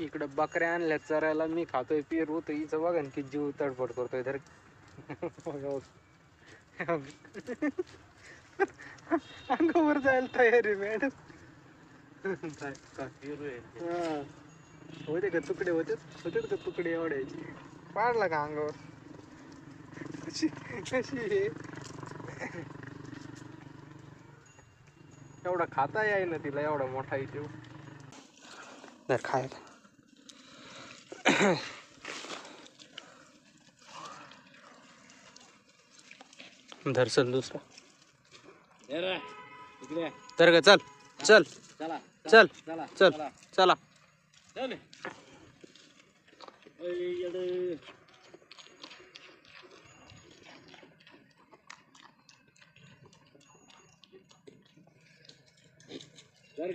इकडं बकऱ्या आणल्या चरायला मी खातोय पेरू तर हिचं बघा ना की जीव तडफड करतोय तर अंगावर जायला तयारी मॅडम. होते का तुकडे होते? होते का तुकडे एवढ्याचे? पाडला का अंगावर? कशी कशी एवढा खाता याय ना तिला एवढा मोठा इथे तर खायला. धरसल दुसरा. तर का चल. चल. चला चल. चला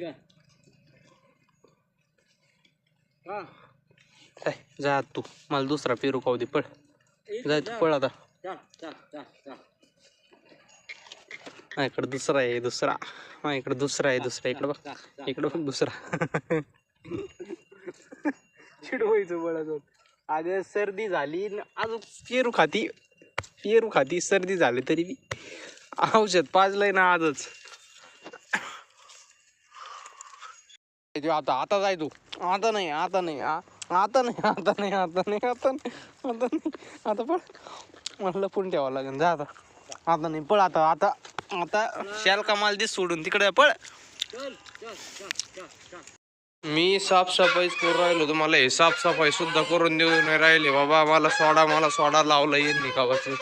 का हा. जा तू. मला दुसरा पेरू खाऊ दे पळ. जाय तू पळ आता. माझ्याकडे दुसरा आहे दुसरा. माझ्याकडे दुसरा आहे दुसरा. इकडे बघ. इकडे बघ दुसरा. चिडवायचं बळा अगं सर्दी झाली न अजून पेरू खाती. पेरू खाती सर्दी झाली तरी बी. औषध पाजलंय ना आजच. आता आता जाय तू. आता नाही आता नाही आ- आता नाही आता नाही आता नाही आता नाही आता नाही. आता पळ. मला लपून ठेवावं लागेल जा आता. आता नाही पळ आता आता आता. शाल कमाल दिस सोडून तिकडे पळ. मी साफसफाईच करून राहिलो तुम्हाला हे साफसफाई सुद्धा करून देऊ नाही राहिले. बाबा मला सोडा मला सोडा लावला येईल निकावाचं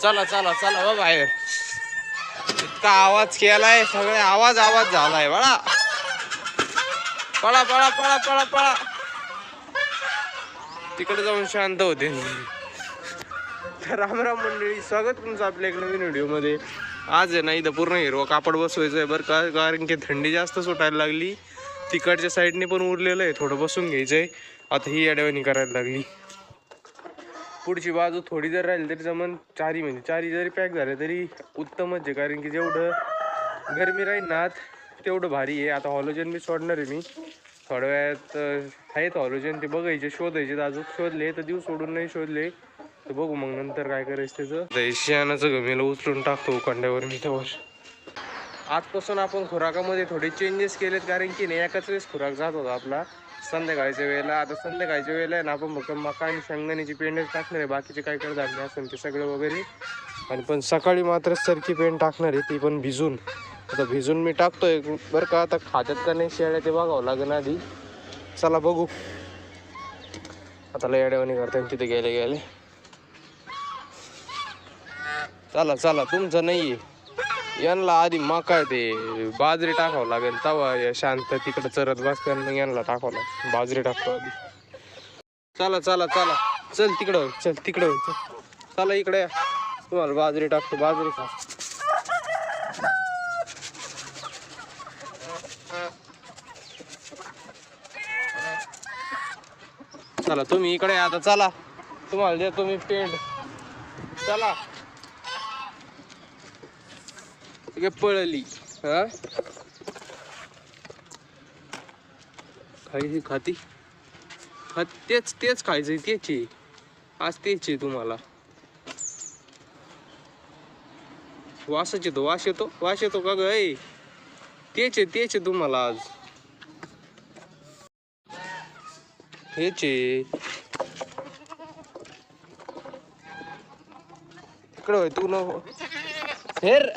चला चला चला बा बाहेर. इतका आवाज केलाय सगळे आवाज आवाज झालाय बळा. पळा पळा पळा पळा पळा. तिकडे जाऊन शांत होते. रामराम राम राम मंडळी स्वागत तुमचं आपल्या एक नवीन व्हिडिओमध्ये. आज आहे ना इथं पूर्ण हिरवं कापड बसवायचं आहे बरं का कारण की थंडी जास्त सुटायला लागली. तिकडच्या साईडने पण उरलेलं आहे थोडं बसून घ्यायचं आहे आता ही अडवणी करायला लागली. पुढची बाजू थोडी जर राहिली तरी जमन चारी म्हणजे चारी जरी पॅक झाले तरी उत्तमच आहे कारण की जेवढं गरमी राहील ना तेवढं भारी आहे. आता हॉलोजन मी सोडणार आहे मी. थोड्या वेळात आहेत हॉलोजन ते बघायचे शोधायचे अजून शोधले तर दिवस सोडून नाही शोधले. तर बघू मग नंतर काय करायचं त्याचं. शेणाचं गमीला उचलून टाकतो उखांड्यावर मी त्यावर आजपासून आपण खुराकामध्ये थोडे चेंजेस केलेत कारण की नाही एकाच वेळेस खुराक जात होता आपला. संध्याकाळच्या वेळेला आता संध्याकाळच्या वेळेला आहे ना आपण फक्त मका आणि शेंगदाण्याची पेंडच टाकणार आहे बाकीचे काय काय धान्य असेल ते सगळं वगैरे. आणि पण सकाळी मात्र सरकी पेंट टाकणार आहे ती पण भिजून. आता भिजून मी टाकतोय. बरं का आता खात्यात का नाही शेळ्या ते बघावं लागेल आधी. चला बघू. आता लय करते तिथे गेले गेले. चला चला तुमचं नाही आहे यांना आधी मका ते बाजरी टाकावं लागेल. तवा या शांत तिकडे चरत बसते यांना टाकावं लागेल. बाजरी टाकतो आधी. चला चला चला. चल तिकडं चल तिकडं. चल चला इकडे या. तुम्हाला बाजरी टाकतो बाजरी खा. चला तुम्ही इकडे आता चला. तुम्हाला द्या तुम्ही पेंट चला. पळली हा? खायची खाती? हा तेच तेच खायचं तेच आहे. आज तेच आहे तुम्हाला. वासच येतो वास येतो वास येतो का ग तेच आहे तेच आहे तुम्हाला आज. हेच आहे इकडं होय तू न हेर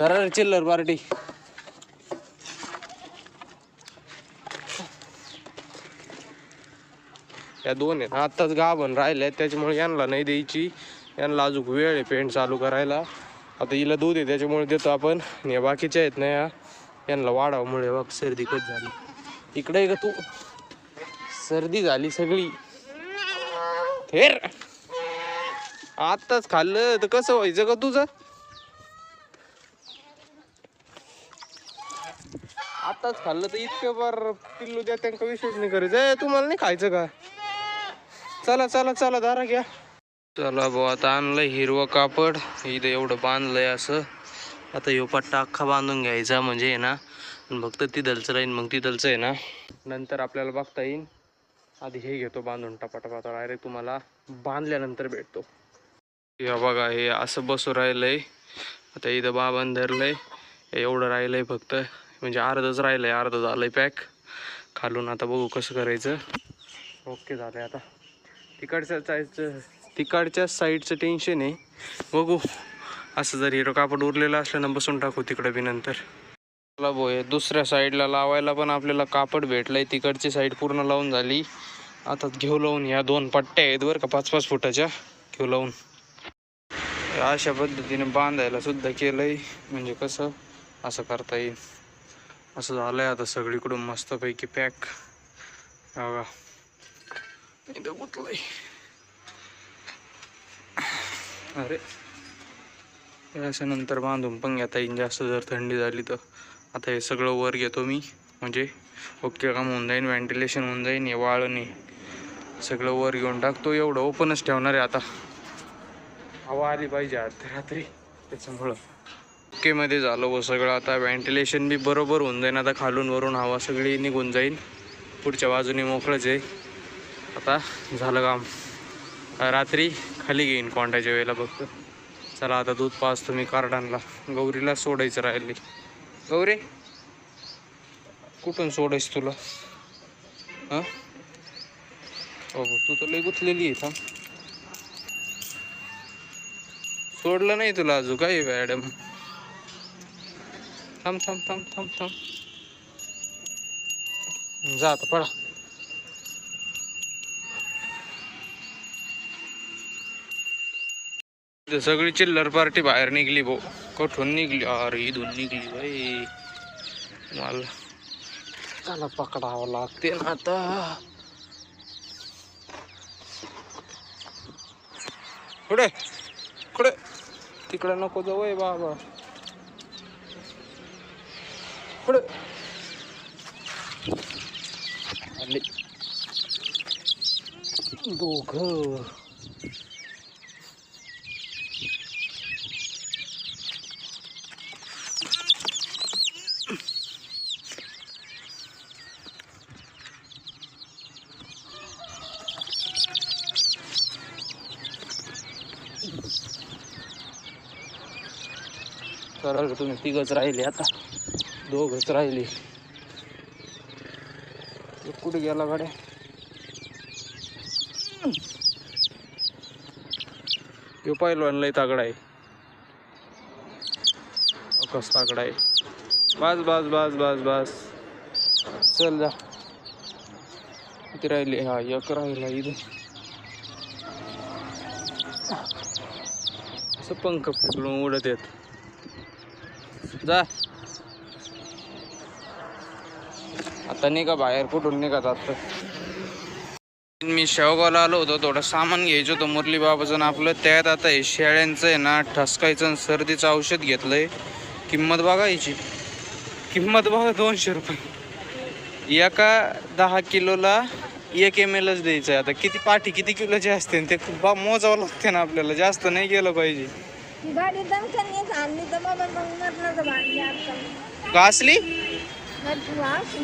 अरे चिल्लर पार्टी या दोन आहेत. आत्ताच गाभण राहिले त्याच्यामुळे यांना नाही द्यायची. यांना अजून वेळ आहे पेंट चालू करायला. आता हिला दूध आहे त्याच्यामुळे देतो आपण. या बाकीच्या आहेत ना या. यांना वाढावमुळे बघ सर्दी कच झाली. इकडे ग का तू. सर्दी झाली सगळी. थेर आत्ताच खाल्लं तर कसं व्हायचं का तुझं? आताच खाल्लं तर इतकं बार पिल्लू द्या त्यांना विशेष नाही करायचं आहे तुम्हाला नाही खायचं का? चला चला चला दारा घ्या. चला भाऊ आता आणलंय हिरवं कापड. इथं एवढं बांधलंय असं. आता ह्यो पट्टा अख्खा बांधून घ्यायचा म्हणजे आहे ना. फक्त तिथलचं राहीन मग तिथलचं आहे ना. नंतर आपल्याला बघता येईन. आधी हे घेतो बांधून टपाटपा डायरेक्ट तुम्हाला बांधल्यानंतर भेटतो. हे बघा हे असं बसू राहिलंय. आता इथं बाबान धरलंय एवढं राहिलंय फक्त. म्हणजे अर्धच राहिलंय अर्ध झालंय पॅक. खालून आता बघू कसं करायचं. ओके झालंय आता. तिकडच्या साईडचं तिकडच्या साईडचं टेन्शन आहे. बघू. असं जर हिरो कापड उरलेलं असलं ना बसून टाकू तिकडं बी नंतर. आपला भोय दुसऱ्या साईडला लावायला पण आपल्याला कापड भेटलंय. तिकडची साईड पूर्ण लावून झाली. आता घेऊ लावून ह्या दोन पट्ट्या आहेत बरं का पाच पाच फुटाच्या. घेऊ लावून. अशा पद्धतीने बांधायला सुद्धा केलंय. म्हणजे कसं? असं करता येईल. असं झालंय आता सगळीकडून मस्तपैकी पॅक. बघा. इथं गुतलंय. अरे. याच्यानंतर बांधून पण घेता येईल. जास्त जर थंडी झाली तर. आता हे सगळं वर घेतो मी. म्हणजे ओके काम होऊन जाईन व्हेंटिलेशन होऊन जाईन हे वाळणे सगळं वर घेऊन टाकतो. एवढं ओपनच ठेवणार आहे आता. हवा आली पाहिजे आज रात्री. त्याच्यामुळं. ओकेमध्ये झालं व सगळं आता. व्हेंटिलेशन बी बरोबर होऊन जाईन. आता खालून वरून हवा सगळी निघून जाईल पुढच्या बाजूने मोकळंच आहे. आता झालं काम. रात्री खाली घेईन कोंडाच्या वेळेला फक्त चला आता दूध पाच मी कार्डानला. गौरीला सोडायचं राहिली गौरे कुठून सोडायस तुला? हां? हो तू तर लई गुंतलेली आहे थांब. सोडलं नाही तुला अजून काय मॅडम. थांब थांब थांब थांब थांब. जा आता पळा. इथं सगळी चिल्लर पार्टी बाहेर निघली भाऊ कुठून निघली? अरे इथून निघली बाई. मला त्याला पकडावं लागते ना आता. कुठे? कुठे? तिकडे नको जाऊ बाबा. कुठे? दोघ. सरळ तुम्ही? तिघच राहिले आता. दोघच राहिले. कुठे गेला गाड्या? तो पाहिलो लय तागडा आहे. कस तागडा आहे. बस बस बस बस बस. चल जा. किती राहिले. हा एक राहिला इथे. असं पंख फुगलून उडत येत. जा. आता निघा बाहेर कुठून निघत आता मी शेवगावला आलो होतो थोडं सामान घ्यायचं होतं मुरली बाबाचं आपलं. त्यात आता हे शेळ्यांचं आहे ना ठसकायचं आणि सर्दीचं औषध घेतलंय. किंमत बघायची किंमत बघा दोनशे रुपये. एका दहा किलोला एक एम एलच द्यायचं आहे आता किती पाठी किती किलोची असते ते बा मोजावं लागते ना आपल्याला. जास्त नाही गेलं पाहिजे. गाडी दणकन आणली तर बाबा मग आता. आस-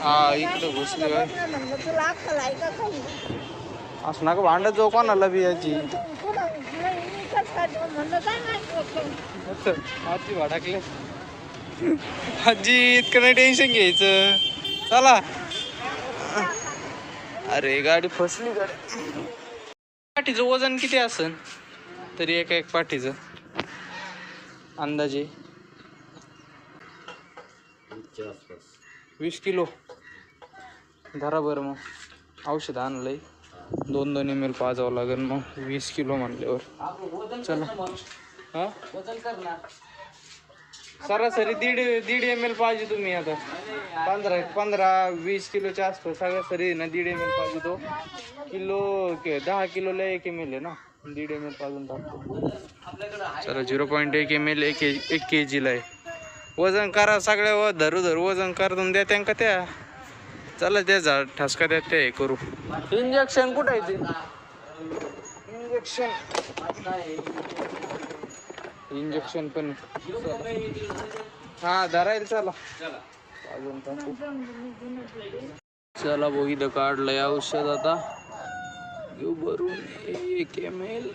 हा इकडं घुसली म्हणलं तुला अक्कल आहे का काही असं नका भांडत जाऊ कोणाला बी याची तू पुढं नाही, मी कसं काय तुला म्हणलं काय माहिती आजी भडकले. आजी इतकं नाही टेन्शन घ्यायचं? चला. अरे गाडी फसली गाडी. पाठीचं वजन किती असन तरी एका एक पाठीचं. अंदाजे. वीस किलो. धरा बरं मग. औषध आणलंय. दोन दोन एम एल पाजावं लागेल मग. वीस किलो म्हणल्यावर. चला. हा? वजन सरासरी दीड दीड एम एल पाहिजे तुम्ही आता. पंधरा पंधरा वीस किलोच्या आसपास सरासरी ना दीड एम एल पाहिजे तो. किलो के दहा किलोला एक एम एल आहे ना. दीड एम एल पाजून टाकतो. चला झिरो पॉईंट एक एम एल एक एक के जीला आहे. वजन करा सगळ्या व धरू धरू वजन करून द्या त्यांका त्या. चला त्या जा ठसका द्या ते हे करू. इंजेक्शन कुठं आहे ते? इंजेक्शन इंजेक्शन पण. हा धरायला चला. चला अजून चला इथं काढलंय औषध आता. घेऊ भरून एक एम एल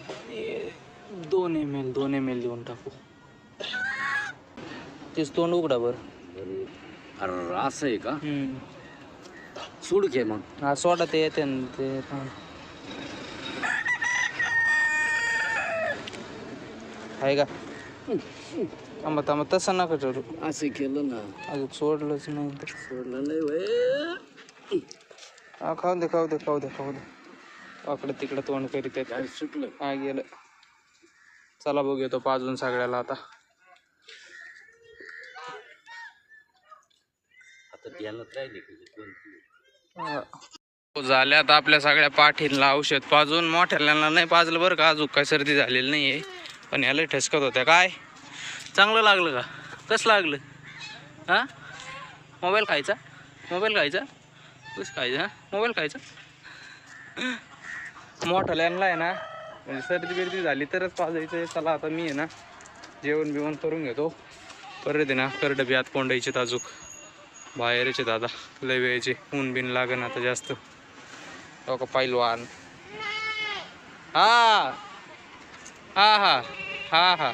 दोन एम एल दोन एम एल देऊन टाकू. तेच तोंड उघडा बरं. अरे असं आहे का. सोड घे मग. हा सोडा ते येते ना ते आहे का? थांबा थांबा तसं नका चढू असं केलं ना. अजून सोडलंच नाही तर. सोडलं नाही वय. हा खाऊ दे खाऊ दे खाऊ दे खाऊ दे. वाकडं तिकडं तोंड करीत आहेत. काय सुटलं. हा गेलं. चला बघ येतो पाजून सगळ्याला आता. आता ध्यानात राहिले का दोन तीन झाले आता आपल्या सगळ्या पाठींला औषध पाजून. मोठ्याला नाही पाजलं बरं का? अजून काय सर्दी झालेली नाही आहे पण ह्याला ठसकत होत्या. काय? चांगलं लागलं का? कसं लागलं? हां? मोबाईल खायचा? मोबाईल खायचा? कसं खायचा मोबाईल खायचा? मोठ्याला आहे ना. म्हणजे सर्दी बिर्दी झाली तरच पाजायचं चला आता मी आहे ना जेवण बिवण करून घेतो. परत आहे ना करडं बी आत कोंडायचे ताजूक बाहेरचे दादा लय वेळचे. ऊन बिन लागन आता जास्त. हो का पैलवान. हा! हा हा. हा हा.